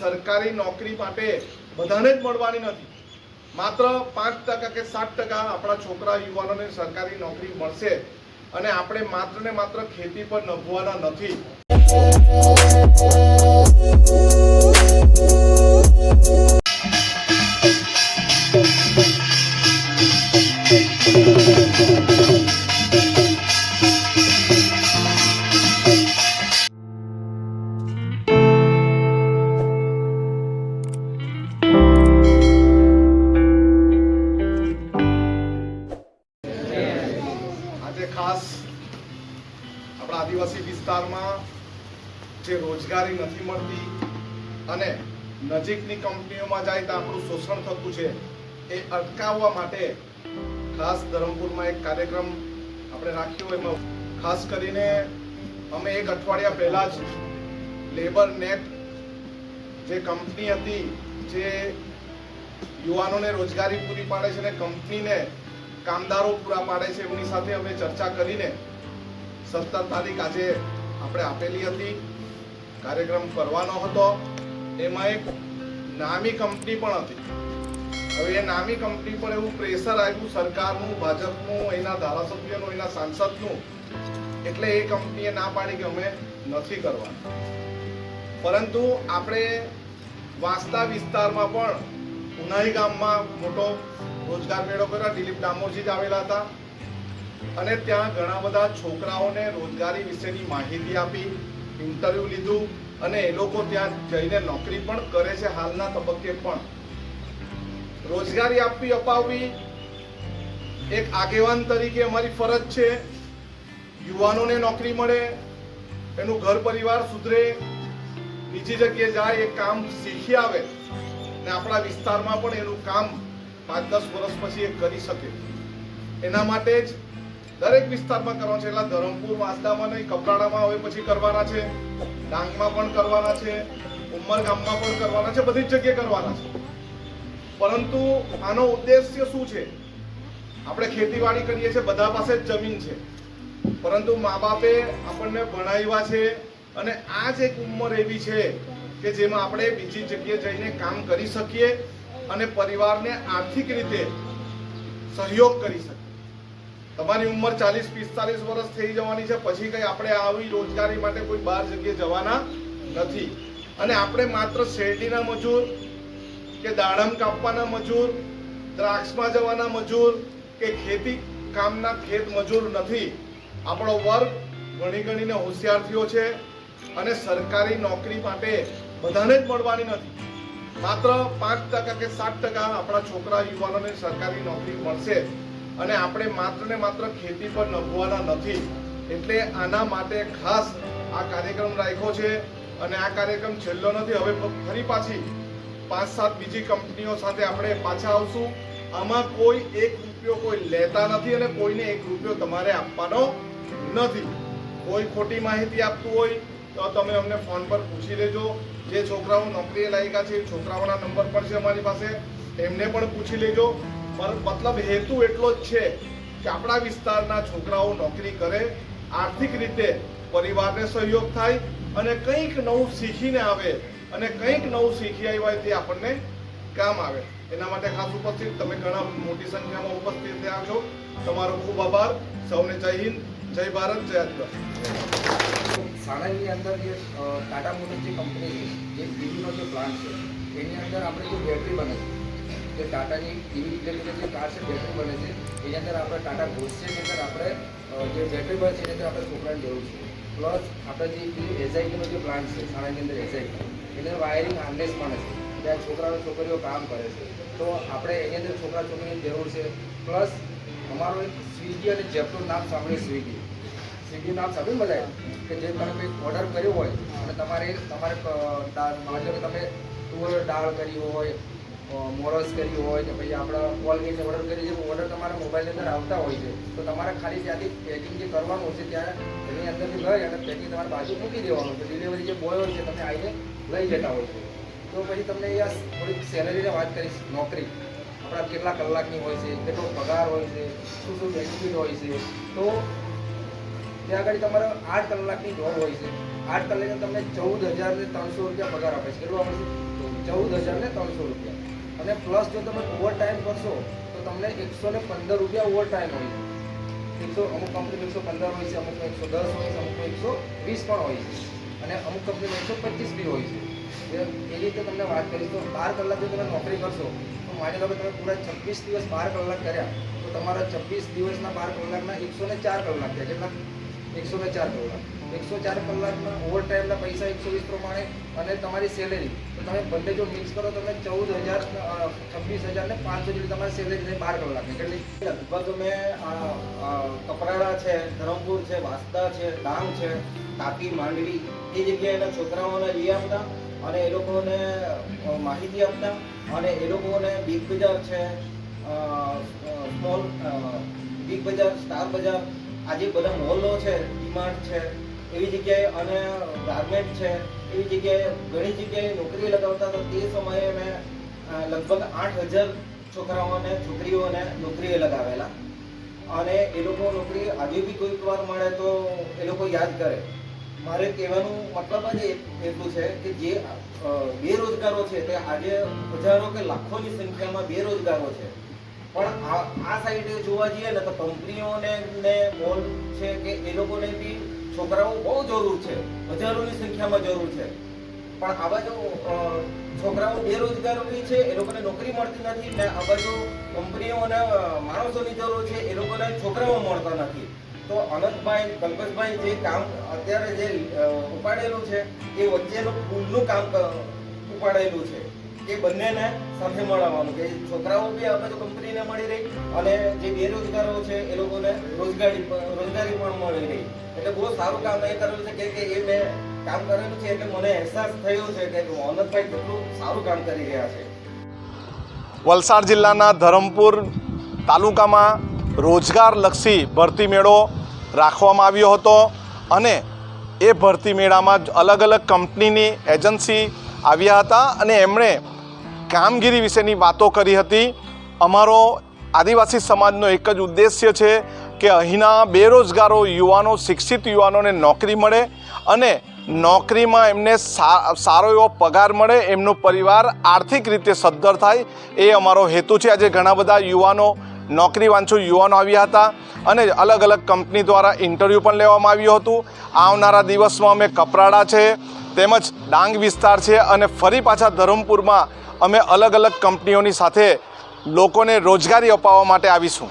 સરકારી નોકરી માટે બધાને જ મળવાની નથી. માત્ર પાંચ ટકા કે સાત ટકા આપણા છોકરા, યુવાનોને સરકારી નોકરી મળશે અને આપણે માત્ર ને માત્ર ખેતી પર નભવાના નથી. રોજગારી નથી મળતી અને નજીકની કંપનીઓમાં જાય તો આપણું શોષણ થતું છે, એ અટકાવવા માટે ખાસ ધરમપુરમાં એક કાર્યક્રમ આપણે રાખ્યો એમાં. ખાસ કરીને અમે એક અઠવાડિયા પહેલાં જ લેબર નેટ જે કંપની હતી, જે યુવાનોને રોજગારી પૂરી પાડે છે અને કંપનીને કામદારો પૂરા પાડે છે, એમની સાથે અમે ચર્ચા કરીને સત્તર તારીખ આજે આપણે આપેલી હતી. કાર્યક્રમ કરવાનો હતો, એમાં એક નામી કંપની પણ હતી. હવે એ નામી કંપની પર એવું પ્રેશર આવ્યું સરકારનું, ભાજપનું, એના ધારાસભ્યનું, એના સાંસદનું, એટલે એ કંપનીએ ના પાડી કે અમે નથી કરવાનું. પરંતુ આપણે વાંસદા વિસ્તારમાં પણ ઉનાઈ ગામમાં મોટો રોજગાર મેળો કર્યો. દિલીપ ડામોરજી જ આવેલા હતા. અને ત્યાં ઘણા બધા છોકરાઓને રોજગારી વિશેની માહિતી આપી. ઇન્ટરવ્યુ લીધું અને એ લોકો ત્યાં જઈને નોકરી પણ કરે છે હાલના તબક્કે પણ. રોજગારી આપવી, અપાવવી એક આગેવાન તરીકે અમારી ફરજ છે. યુવાનોને નોકરી મળે, એનું ઘર પરિવાર સુધરે, બીજી જગ્યાએ જાય એ કામ શીખી આવે ને આપણા વિસ્તારમાં પણ એનું કામ પાંચ દસ વર્ષ પછી એ કરી શકે. એના માટે જ દરેક વિસ્તારમાં કરવાનો છે. એટલે ધરમપુર, વાંસદામાં નહીં, કપરાડામાં હવે પછી કરવાના છે. ડાંગમાં પણ કરવાના છે. ઉમરગામમાં પણ કરવાના છે. બધી જ જગ્યાએ કરવાના છે. પરંતુ આનો ઉદ્દેશ્ય શું છે? આપણે ખેતીવાડી કરીએ છીએ, બધા પાસે જ જમીન છે. પરંતુ મા બાપે આપણને ભણાવ્યા છે અને આ જ એક ઉંમર એવી છે કે જેમાં આપણે બીજી જગ્યાએ જઈને કામ કરી શકીએ અને પરિવારને આર્થિક રીતે સહયોગ કરી શકીએ. તમારી ઉંમર ચાલીસ, પિસ્તાલીસ વર્ષ થઈ જવાની છે, પછી કઈ આપણે આવી રોજગારી માટે કોઈ બહાર જગ્યાએ જવાના નથી. અને આપણે માત્ર શેરડીના મજૂર કે દાડમ કાપવાના મજૂર, દ્રાક્ષમાં જવાના મજૂર કે ખેતી કામના ખેત મજૂર નથી. આપણો વર્ગ ઘણી ગણીને હોશિયાર થયો છે અને સરકારી નોકરી માટે બધાને જ મળવાની નથી. માત્ર પાંચ ટકા કે સાત ટકા આપણા છોકરા, યુવાનોને સરકારી નોકરી મળશે. અને આપણે માત્ર ને માત્ર ખેતી પર નભવાના નથી, એટલે આના માટે ખાસ આ કાર્યક્રમ રાખ્યો છે અને આ કાર્યક્રમ છેલ્લો નથી, હવે ફરી પાછી પાંચ સાત બીજી કંપનીઓ સાથે આપણે પાછા આવશું. આમાં કોઈ એક રૂપિયો કોઈ લેતા નથી અને કોઈને એક રૂપિયો તમારે આપવાનો નથી. કોઈ ખોટી માહિતી આપતું હોય તો તમે અમને ફોન પર પૂછી લેજો. જે છોકરાઓ નોકરીએ લાયકા છે એ છોકરાઓના નંબર પણ છે અમારી પાસે એમને પણ પૂછી લેજો. મતલબ હેતુ એટલો જ છે કે આપણા વિસ્તારના છોકરાઓ નોકરી કરે, આર્થિક રીતે પરિવારને સહયોગ થાય અને કંઈક નવું શીખીને આવે અને કંઈક નવું શીખી આવ્યા તે આપણને કામ આવે. એના માટે ખાસ ઉપસ્થિત તમે ઘણા મોટી સંખ્યામાં ઉપસ્થિત થયા છો. તમારો ખૂબ આભાર. સૌને જય હિન્દ, જય ભારત, જય આદિવાસી સાણંદની અંદર જે ટાટા મોટર્સ કંપની જે ઈવીનો જે પ્લાન્ટ છે, એની અંદર આપણે જે બેટરી બને છે જે ટાટાની ઈવી ઇલેક્ટ્રિક જે કાર છે બેટરી બને છે, એની અંદર આપણે ટાટા ઘોષ છે, એની અંદર આપણે જે બેટરી બને છે, એની અંદર આપણે છોકરાની જરૂર છે. પ્લસ આપણે જે એસઆઈટીનો જે પ્લાન્ટ છે, શાળાની અંદર એસઆઈટી એની અંદર વાયરિંગ હાર્નેસ પણ છે. ત્યાં છોકરાઓ, છોકરીઓ કામ કરે છે. તો આપણે એની અંદર છોકરા, છોકરીની જરૂર છે. પ્લસ અમારો એક સ્વિગી અને જેપટોર નામ સાંભળ્યું સ્વિગી. સ્વિગી નામ સાંભળ્યું બધાએ? કે જે તમે કંઈક ઓર્ડર કર્યો હોય અને તમારે તમારે ક- દાળ કે તમે તુવર દાળ કરી હોય મોરસ કરી હોય કે પછી આપણે કોલગેટ ઓર્ડર કરી છે ઓર્ડર તમારા મોબાઈલની અંદર આવતા હોય છે. તો તમારે ખાલી ત્યાંથી પેકિંગ જે કરવાનું છે ત્યાં એની અંદરથી લઈ અને પેકિંગ તમારે બાજુ મૂકી દેવાનું. છે ડિલિવરી જે બોય હોય છે, તમે આવીને લઈ જતા હોય છે. તો પછી તમને અહીંયા થોડીક સેલરીની વાત કરીશ, નોકરી. આપણા કેટલા કલાકની હોય છે, કેટલો પગાર હોય છે, શું શું બેનિફિટ હોય છે. તો ત્યાં આગળ તમારે આઠ કલાકની જોબ હોય છે. આઠ કલાકે તમને ચૌદ હજાર ને ત્રણસો રૂપિયા પગાર આપે છે. કેટલું આપે છે? ચૌદ હજાર ને ત્રણસો રૂપિયા. અને પ્લસ જો તમે ઓવર ટાઈમ કરશો, તો તમને એકસો ને પંદર રૂપિયા ઓવર ટાઈમ હોય એકસો, અમુક કંપની એકસો પંદર હોય છે, અમુક એકસો દસ હોય છે, અમુક એકસો વીસ પણ હોય છે. અને અમુક કંપનીમાં એકસો પચીસ બી હોય છે. એ રીતે તમને વાત કરીશ તો બાર કલાક જો તમે નોકરી કરશો, તો માની લો કે તમે પૂરા છવ્વીસ દિવસ બાર કલાક કર્યા, તો તમારા છવ્વીસ દિવસના બાર કલાકના એકસો ને ચાર કલાક થયા. કેટલા? એકસો ને ચાર કલાક. એકસો ચાર કલાકના ઓવર ટાઈમના પૈસા એકસો વીસ પ્રમાણે અને તમારી સેલેરી તો તમે બંને જો મિક્સ કરો તમે ચૌદ હજાર છવ્વીસ હજાર ને પાંચસો જેટલી તમારી સેલેરી થાય બાર કલાકની કેટલી લગભગ મેં આ, આ, કપરાડા છે ધરમપુર છે વાસ્તા છે ડાંગ છે તાપી માંડવી એ જગ્યાએ એના છોકરાઓને લઈ આવતા અને એ લોકોને માહિતી આપતા અને એ લોકોને બિગ બજાર છે સ્મોલ બિગ બજાર સ્ટાર બજાર આજે બધા મોલો છે ડીમાર્ટ છે એવી જગ્યાએ અને ગાર્મેન્ટ છે, એવી જગ્યાએ ઘણી જગ્યાએ નોકરી લગાવતા હતા તે સમયે મેં લગભગ આઠ હજાર છોકરાઓને છોકરીઓને નોકરીએ લગાવેલા. અને એ લોકો નોકરી આજે બી કોઈક વાર મળે તો એ લોકો યાદ કરે. મારે કહેવાનું મતલબ જ એટલું છે કે જે બેરોજગારો છે તે આજે હજારો કે લાખોની સંખ્યામાં બેરોજગારો છે. પણ આ આ સાઈડે જોવા જઈએ ને તો કંપનીઓને ને મોલ છે કે એ લોકોને બી છોકરાઓ બહુ જરૂર છે. હજારોની સંખ્યામાં જરૂર છે. પણ આ બાજુ છોકરાઓ બેરોજગાર બી છે, એ લોકોને નોકરી મળતી નથી ને આ બાજુ કંપનીઓ અને માણસોની જરૂર છે, એ લોકોને છોકરાઓ મળતા નથી. તો અનંતભાઈ, કલ્પેશભાઈ જે કામ અત્યારે જે ઉપાડેલું છે, એ વચ્ચેનું પુલનું કામ ઉપાડેલું છે. એ બંનેને સાથે મળવાનું કે છોકરાઓ બી આપણે કંપનીને મળી રહી અને જે બેરોજગારો છે એ લોકોને રોજગારી રોજગારી પણ મળી રહી. એટલે બહુ સારું કામ એ કરેલું છે કે એ મેં કામ કરેલું છે એટલે મને અહેસાસ થયો છે કે મોહનતભાઈ કેટલું સારું કામ કરી રહ્યા છે. વલસાડ જિલ્લાના ધરમપુર તાલુકામાં રોજગારલક્ષી ભરતી મેળો રાખવામાં આવ્યો હતો અને એ ભરતી મેળામાં અલગ અલગ કંપનીની એજન્સી આવ્યા હતા અને એમણે કામગીરી વિશેની વાતો કરી હતી. અમારો આદિવાસી સમાજનો એક જ ઉદ્દેશ્ય છે કે અહીંના બેરોજગારો યુવાનો, શિક્ષિત યુવાનોને નોકરી મળે અને નોકરીમાં એમને સારો એવો પગાર મળે, એમનો પરિવાર આર્થિક રીતે સદ્ધર થાય એ અમારો હેતુ છે. આજે ઘણા બધા યુવાનો નોકરી વાંચો યુવાનો આવ્યા હતા અને અલગ અલગ કંપની દ્વારા ઇન્ટરવ્યૂ પણ લેવામાં આવ્યું હતું. આવનારા દિવસમાં અમે કપરાડા છે, તેમજ ડાંગ વિસ્તાર છે અને ફરી પાછા ધરમપુરમાં અમે અલગ અલગ કંપનીઓની સાથે લોકોને રોજગારી અપાવવા માટે આવીશું.